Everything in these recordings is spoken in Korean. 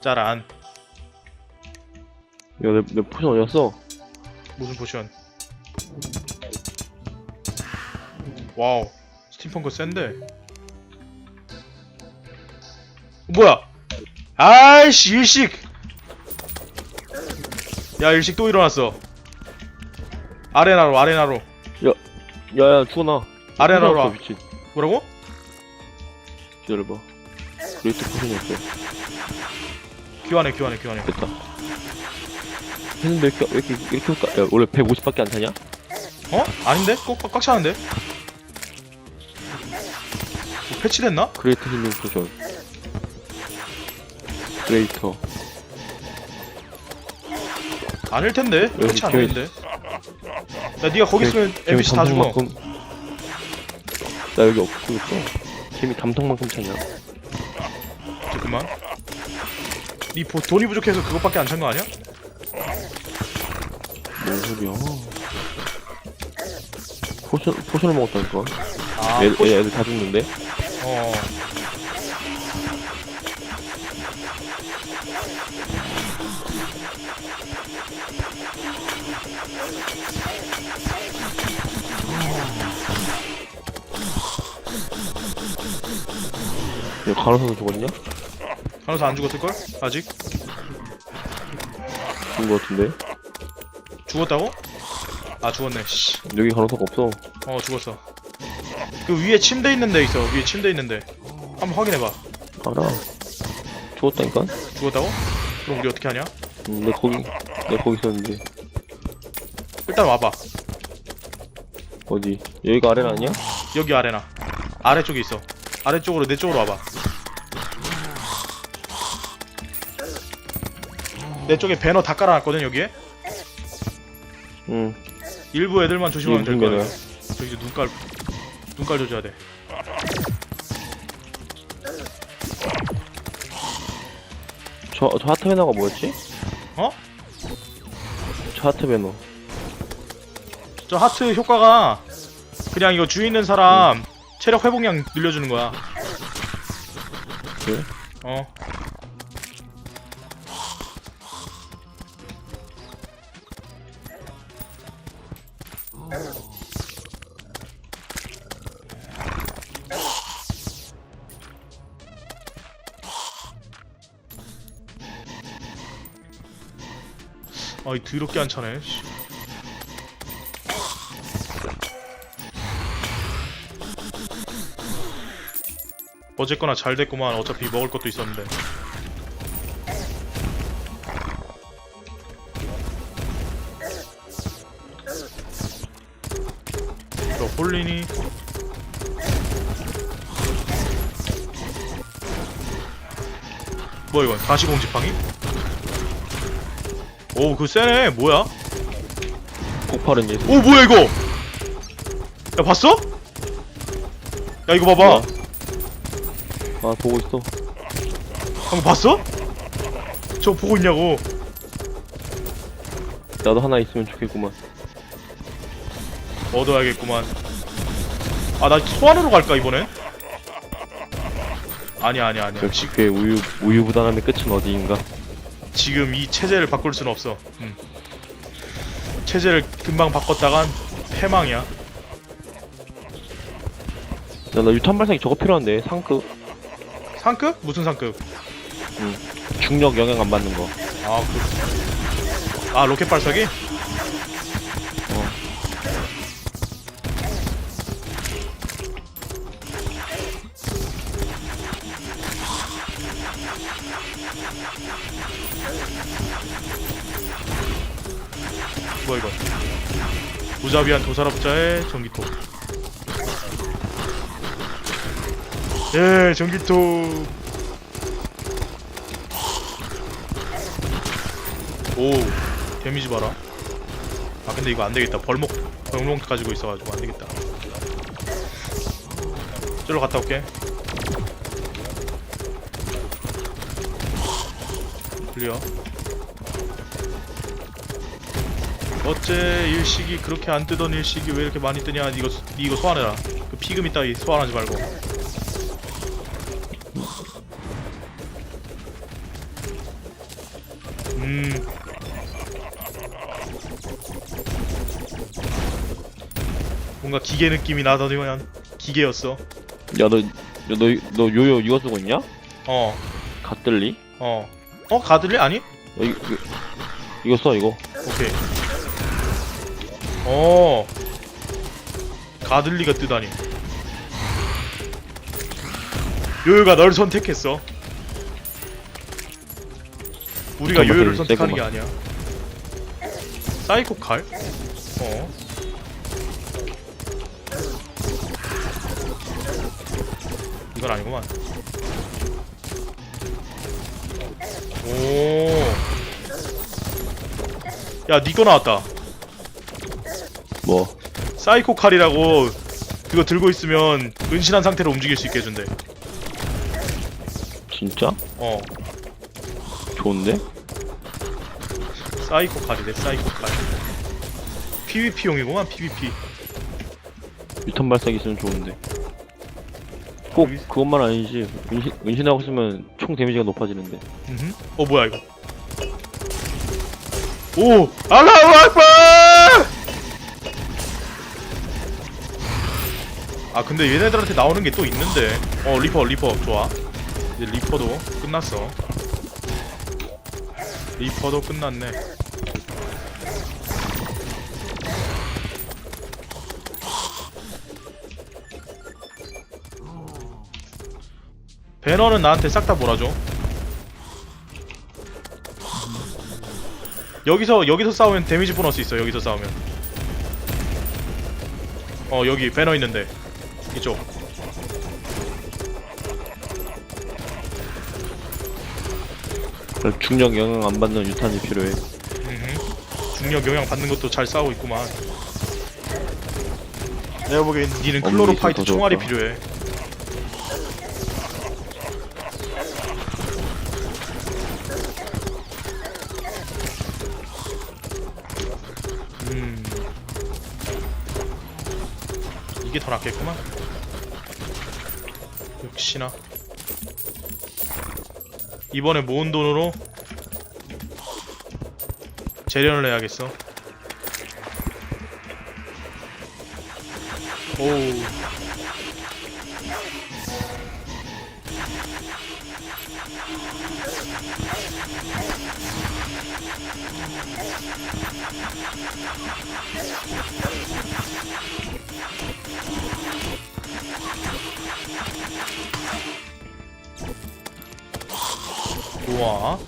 짜란. 야내 내 포션 어디갔어? 무슨 포션? 와우. 스팀펑크 센데. 뭐야? 아이씨 일식! 야 일식 또 일어났어. 아레나로 아레나로. 야야 죽어나 아레나로 와. 미친. 뭐라고? 기다려봐. 그레이트 포션이 없어 교환해 교환해 교환해 됐다 했는데 왜 이렇게 왜 이렇게, 왜 이렇게 올까? 야 원래 150밖에 안 차냐? 어? 아닌데? 꼭 꽉, 꽉 차는데? 뭐 패치됐나? 그레이트 힐링 포션 그레이터 아닐 텐데 여기 패치 안 되는데 야 니가 거기 있으면 NPC 다 죽어 나 여기 없고 있어 재미 담통만큼 차냐 잠깐만 니 보- 돈이 부족해서 그것밖에 안 찬 거 아니야? 뭔 소리야? 포션 포션을 먹었다니까. 아 애, 포시- 애, 애들 다 죽는데? 어. 야 간호사도 죽었냐? 간호사 안 죽었을걸? 아직? 죽은 거 같은데? 죽었다고? 아 죽었네. 씨. 여기 간호사가 없어. 어 죽었어. 그 위에 침대 있는 데 있어. 위에 침대 있는 데. 한번 확인해봐. 알아 죽었다니까? 죽었다고? 그럼 우리 어떻게 하냐? 응, 내 거기 내 거기 있었는데. 일단 와봐. 어디? 여기가 아래는 아니야? 여기 아래나. 아래쪽에 있어. 아래쪽으로 내 쪽으로 와봐 내 쪽에 배너 다 깔아놨거든 여기에. 응. 일부 애들만 조심하면 될 거야. 일부 저기 눈깔 눈깔 조져야 돼. 저, 저 하트 배너가 뭐였지? 어? 저 하트 배너. 저 하트 효과가 그냥 이거 주위 있는 사람 체력 회복량 늘려주는 거야. 그래? 어 아이 더럽게 안 차네. 씨. 어쨌거나 잘 됐구만. 어차피 먹을 것도 있었는데. 너 홀리니? 뭐야 이건? 가시공 지팡이? 오 그거 세네 뭐야? 폭발은 예술 오 뭐야 이거 야 봤어? 야 이거 봐봐 뭐야? 아 보고 있어 방금 봤어? 저 보고 있냐고 나도 하나 있으면 좋겠구만 얻어야겠구만 아 나 소환으로 갈까 이번엔? 아니야 아니야 아니야 역시 그의 우유 우유부단함의 끝은 어디인가 지금 이 체제를 바꿀 수는 없어 음. 체제를 금방 바꿨다간 패망이야 야 나 유탄 발사기 저거 필요한데 상급 상급? 무슨 상급? 중력 영향 안 받는 거 아 그... 아 로켓 발사기? 무자비한 도살업자의 전기톱. 예 전기톱. 오 데미지 봐라. 아 근데 이거 안되겠다. 벌목 벌목 가지고 있어가지고 안되겠다. 저로 갔다 올게. 클리어 어째 일식이 그렇게 안 뜨던 일식이 왜 이렇게 많이 뜨냐 이거 이거 소환해라 그 피금 있다 소환하지 말고 음. 뭔가 기계 느낌이 나더니만 기계였어. 야, 너, 야, 너, 너 요요 이거 쓰고 있냐? 어, 갓들리? 어. 어, 가들리? 아니? 어, 이거, 이거, 이거 써, 이거. 오케이. 어. 가들리가 뜨다니. 요요가 널 선택했어. 우리가 잠깐만, 요요를 그, 선택하는 게. 아니야. 사이코 칼? 어. 이건 아니구만. 오. 야, 니거 나왔다. 뭐. 사이코 칼이라고 그거 들고 있으면 은신한 상태로 움직일 수 있게 해준대. 진짜? 어, 좋은데? 사이코 칼이래, 사이코 칼. PVP용이구만, PVP. 유턴 발사기 있으면 좋은데. 꼭 여기- 그것만 아니지. 은신, 은신하고 쓰면 총 데미지가 높아지는데. 음흠. 어, 뭐야, 이거. 오! 알라우 악bar! 아, 근데 얘네들한테 나오는 게 또 있는데. 어, 리퍼, 리퍼. 좋아. 이제 리퍼도 끝났어. 리퍼도 끝났네. 배너는 나한테 싹 다 몰아줘. 여기서 여기서 싸우면 데미지 보너스 있어. 여기서 싸우면. 어 여기 배너 있는데 이쪽. 중력 영향 안 받는 유탄이 필요해. 음흠. 중력 영향 받는 것도 잘 싸우고 있구만. 내가 보기엔 니는 엄밀히 클로로파이트 더 총알이 좋을까? 필요해. 음. 이게 더 낫겠구만. 역시나. 이번에 모은 돈으로 재련을 해야겠어. 오. 좋아.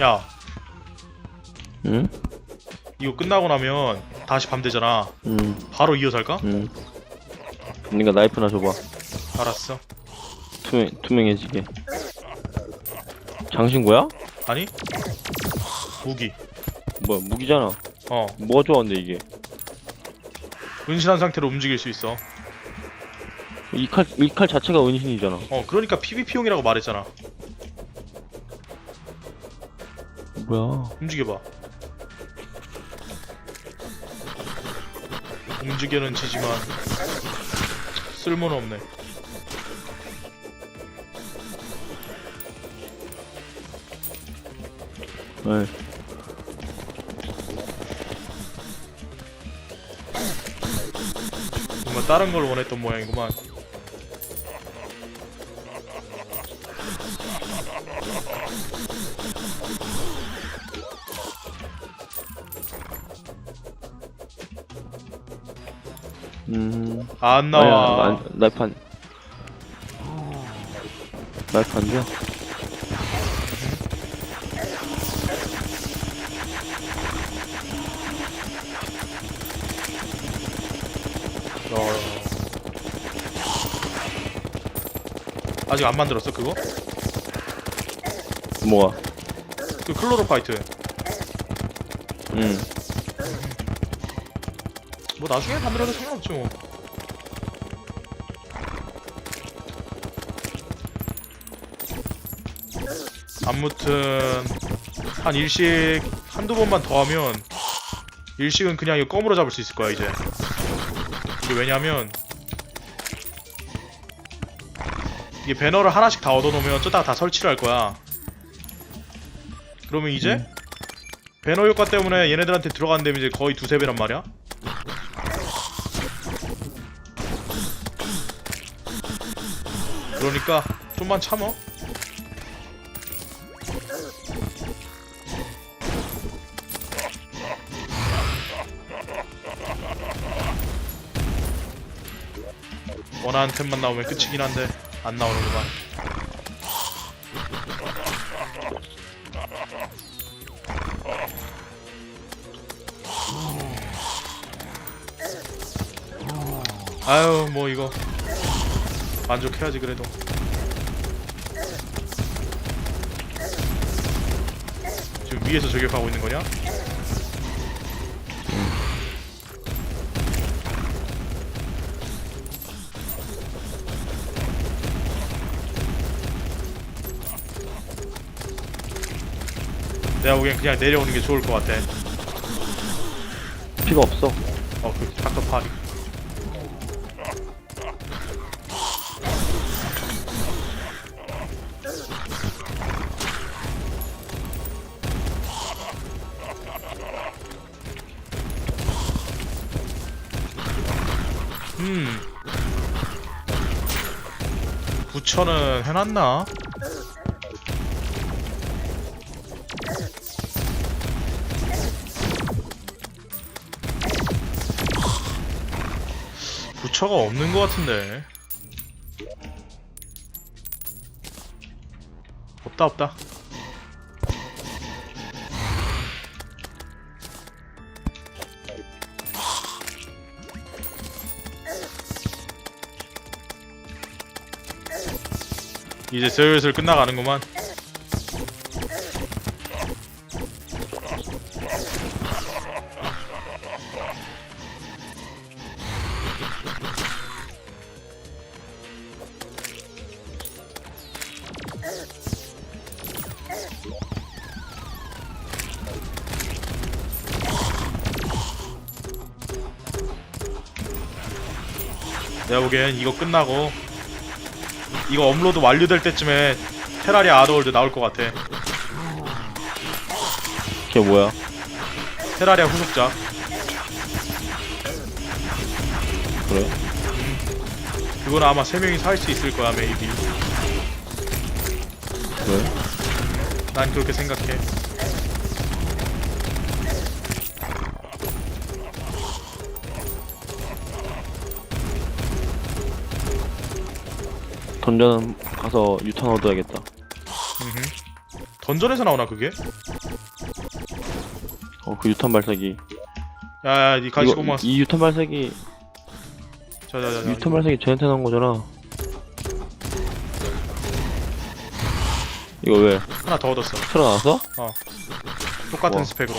야, 응? 이거 끝나고 나면 다시 밤 되잖아. 응, 바로 이어서 할까? 응. 니가 나이프나 줘봐. 알았어. 투명, 투명해지게. 장신구야? 아니? 무기. 뭐야, 무기잖아. 어, 뭐가 좋아한데, 이게? 은신한 상태로 움직일 수 있어. 이 칼, 이 칼 자체가 은신이잖아. 어, 그러니까 PVP용이라고 말했잖아. 뭐야. 움직여봐. 움직여는 지지만 쓸모는 없네. 에이. 뭔가 다른 걸 원했던 모양이구만. 음. 안 나와. 아니야, 나, 나이프 안. 나이프 아직 안 만들었어 그거? 뭐가? 그 클로로파이트. 응. 뭐 나중에 만들어도 상관없지 뭐. 아무튼 한 일식 한두 번만 더 하면 일식은 그냥 이거 껌으로 잡을 수 있을 거야 이제 이게 왜냐면 이게 배너를 하나씩 다 얻어놓으면 저다가 다 설치를 할 거야. 그러면 이제 음. 배너 효과 때문에 얘네들한테 들어가는 데미지 거의 두세 배란 말이야. 그러니까 좀만 참어. 원하는 템만 나오면 끝이긴 한데 안 나오는구만. 아유 뭐 이거. 만족해야지 그래도. 지금 위에서 저격하고 있는 거냐? 내가 보기엔 그냥 내려오는 게 좋을 것 같아 피가 없어. 어, 그 파리. 음. 부처는 해놨나? 부처가 없는 것 같은데. 없다 없다. 이제 슬슬 끝나가는구만. 내가 보기엔 이거 끝나고 이거 업로드 완료될 때쯤에 테라리아 아더월드 나올 것 같아. 걔 뭐야? 테라리아 후속작. 그래? 그거는 아마 세 명이서 할수 있을 거야, 메이비. 그래? 난 그렇게 생각해. 던전 가서 유탄 얻어야겠다. 음흠. 던전에서 나오나 그게? 어, 그 유탄 발사기. 야야, 니 간식 이거, 고마. 이 유탄 발사기, 자자자. 유탄 발사기 쟤한테 나온 거잖아. 이거 왜? 하나 더 얻었어. 틀어 나왔어? 똑같은 우와. 스펙으로.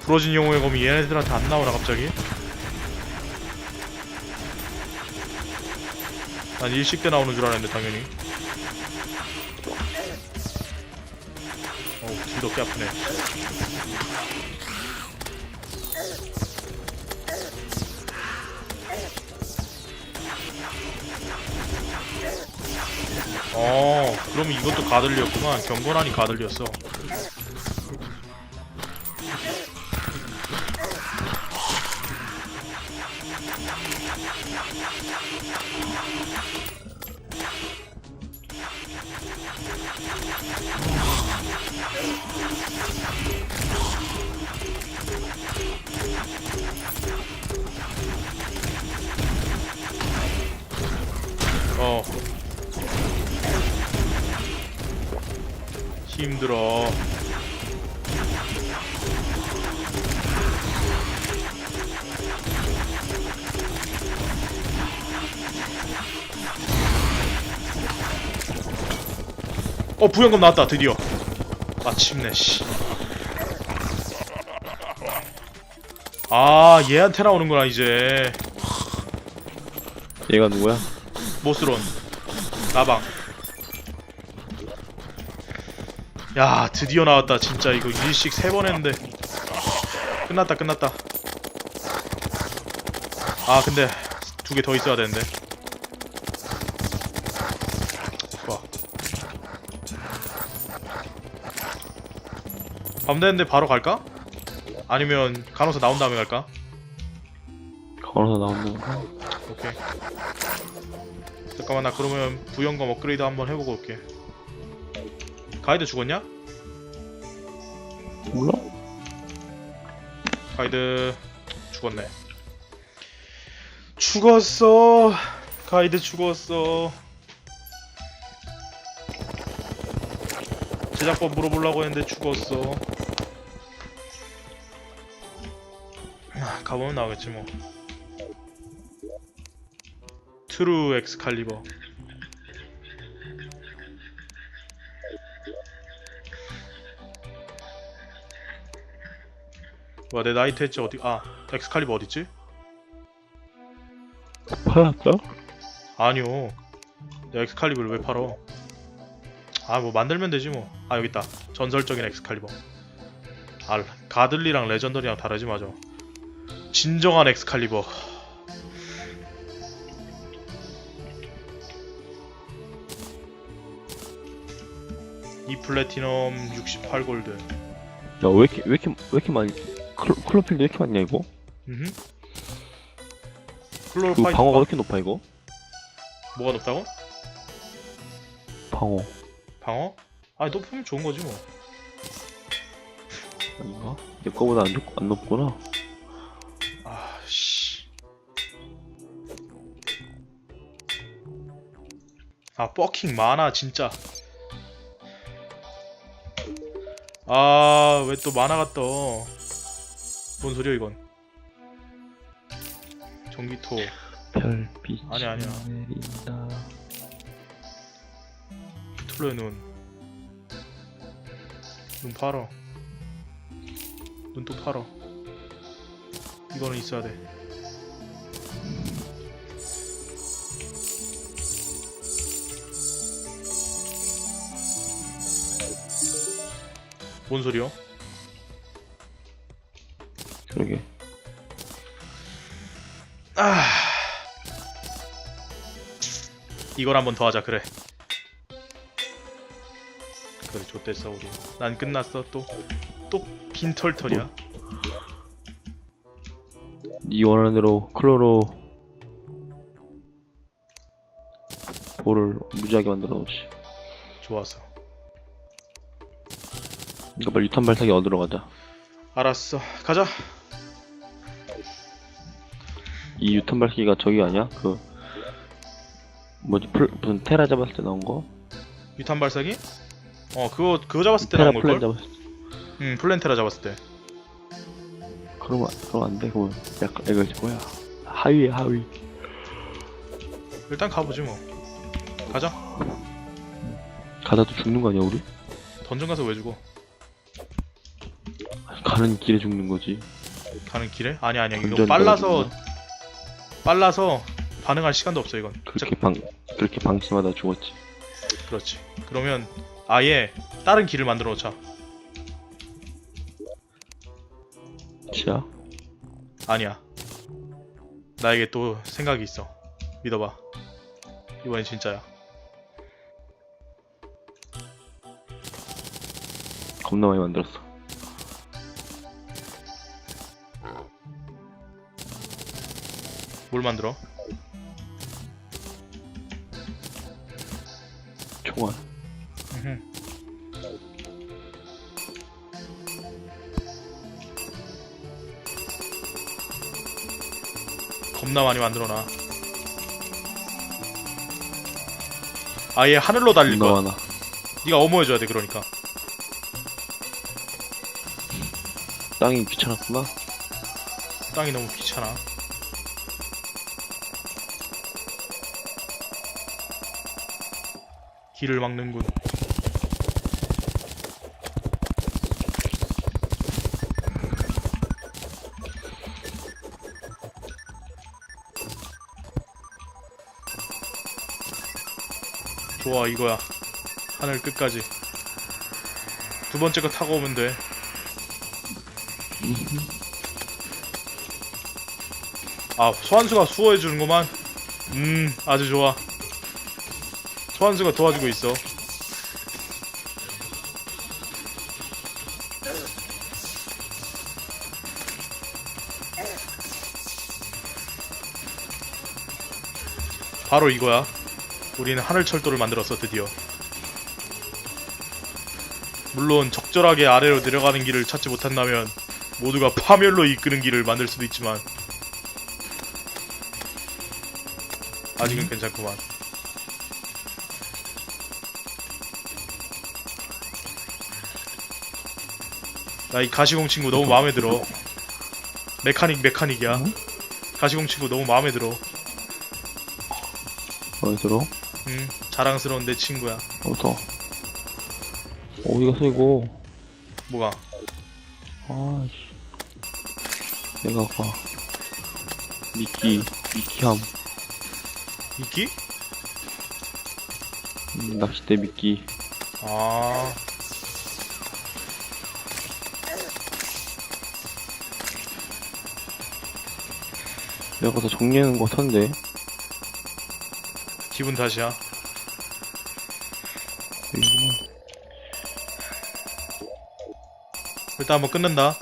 부러진 영웅의 검이 얘네들한테 안 나오나 갑자기? 난 일식 때 나오는 줄 알았는데 당연히. 어우 뒤덮개 아프네. 어, 그럼 이것도 가들렸구만. 경건하니 가들렸어. 어. 힘들어. 어 부연금 나왔다 드디어. 마침내 씨. 아 얘한테 나오는구나 이제 얘가 누구야? 모스론 나방 야 드디어 나왔다 진짜 이거 일식 세 번 했는데 끝났다 끝났다 아 근데 두 개 더 있어야 되는데 좋아 밤 되는데 바로 갈까? 아니면 간호사 나온 다음에 갈까? 걸어서 나오는 거. 오케이. 잠깐만 나 그러면 부연검 업그레이드 한번 해보고 올게. 가이드 죽었냐? 몰라? 가이드 죽었네. 죽었어. 가이드 죽었어. 제작법 물어보려고 했는데 죽었어. 아, 가보면 나오겠지 뭐. 트루 엑스칼리버. 뭐야 내 나이트 엣지 어디 아 엑스칼리버 어딨지? 팔았다? 아니요. 내 엑스칼리버를 왜 팔어? 아 뭐 만들면 되지 뭐아 여기 있다. 전설적인 엑스칼리버. 아 가들리랑 레전더리랑 다르지 맞아. 진정한 엑스칼리버. 이 플래티넘 68골드. 야, 왜 이렇게, 왜 이렇게, 왜 이렇게 많이, 클, 클로필드 왜 이렇게 많냐, 이거? 음흠 그 클로로파이트 방어가 왜 이렇게 높아, 이거? 뭐가 높다고? 방어. 방어? 아니 높으면 좋은 거지 뭐 아닌가? 내 거보다 안, 높, 안 높구나. 아 씨. 아, 뻑킹 많아, 진짜. 아, 왜 또 만화가 떠. 뭔 소리야, 이건. 전기토. 별빛이 아니, 아니야. 내린다. 트로의 눈. 눈 팔어. 눈 또 팔어. 이거는 있어야 돼. 뭔 소리야? 아. 이걸 한번 더 하자 그래. 그래 좋댔어 우리. 난 끝났어 또. 또 빈털털이야. 네 원하는 대로 클로로 볼을 무지하게 만들어 놓지. 좋았어. 이거 빨리 유탄 발사기 얻으러 가자. 알았어. 가자. 이 유탄 발사기가 저기 아니야? 그 뭐지? 플, 무슨 테라 잡았을 때 나온 거? 유탄 발사기? 어 그거 그거 잡았을 때 테라 나온 플랜 걸걸? 잡았을 때. 응 플랜테라 잡았을 때. 그러면 그럼 안 돼. 그건 약간 이거 뭐야? 하위에 하위. 일단 가보지 뭐. 가자. 가다도 죽는 거 아니야 우리? 던전 가서 왜 죽어? 가는 길에 죽는 거지. 가는 길에? 아니 아니야 이거 빨라서 도와주나? 빨라서 반응할 시간도 없어 이건. 그렇게 방 그렇게 방심하다 죽었지. 그렇지. 그러면 아예 다른 길을 만들어 놓자. 치야? 아니야. 나에게 또 생각이 있어. 믿어봐. 이번엔 진짜야. 겁나 많이 만들었어. 뭘 만들어? 총알. 겁나 많이 만들어놔. 아예 하늘로 달릴 거야. 많아. 네가 어머해줘야 돼 그러니까. 땅이 귀찮았구나. 땅이 너무 귀찮아. 길을 막는군. 좋아 이거야 하늘 끝까지 두 번째 거 타고 오면 돼 아, 소환수가 수호해주는구만. 음, 아주 좋아. 소환수가 도와주고 있어. 바로 이거야. 우리는 하늘철도를 만들었어, 드디어. 물론 적절하게 아래로 내려가는 길을 찾지 못한다면 모두가 파멸로 이끄는 길을 만들 수도 있지만 아직은 괜찮구만. 나 이 가시공 친구 너무 마음에 들어. 메카닉 메카닉이야. 응? 가시공 친구 너무 마음에 들어. 어디서? 응, 자랑스러운 내 친구야. 어디서? 어디 갔어 이거? 뭐가? 아이씨. 내가 가. 미끼, 미끼함. 이끼? 음, 낚싯대 미끼. 아, 내가 가서 정리하는 거 같은데. 기분 탓이야. 이거 일단 한번 끊는다.